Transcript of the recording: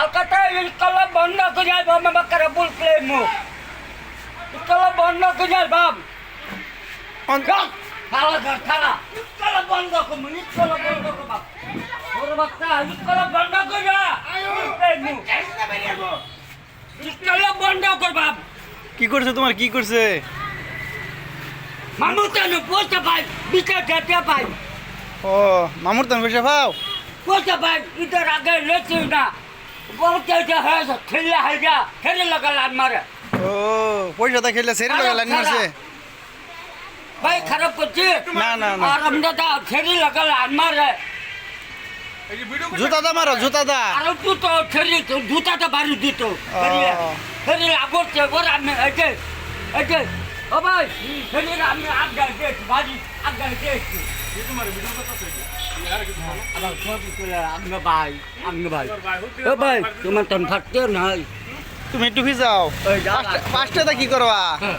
আলকাতা ইনকালা বন্ধ করে যাই বাম বাকারা বলতে মু ইনকালা বন্ধ করে বলতে ইনকালা বন্ধ। কর বাপ। কি করছে তোমার? কি করছে? মামু তেন পয়সা পাই বিচার পাই। ও মামুর তুমি পয়সা পাও? পয়সা পাই ইধর আগে লেছি না। ও পয়সা তা খেলে সেরে লাগা লাইন মারছে। ভাই খারাপ করছি? না, না, না। আর আমরা তো ঠেলে লাগা লান মারে। জুতা দা মারো জুতা দা আর জুতো ঠেলি জুতাটা বাড়ি দিত। ঠেলে আগরছে ওর আমি একে একে ও ভাই ঠেলে আমি আগে গেছি বাড়ি আগে গেছি তোমার তন ফাটতে নাই তুমি একটু যাও পাঁচটা- কি করবা হ্যাঁ।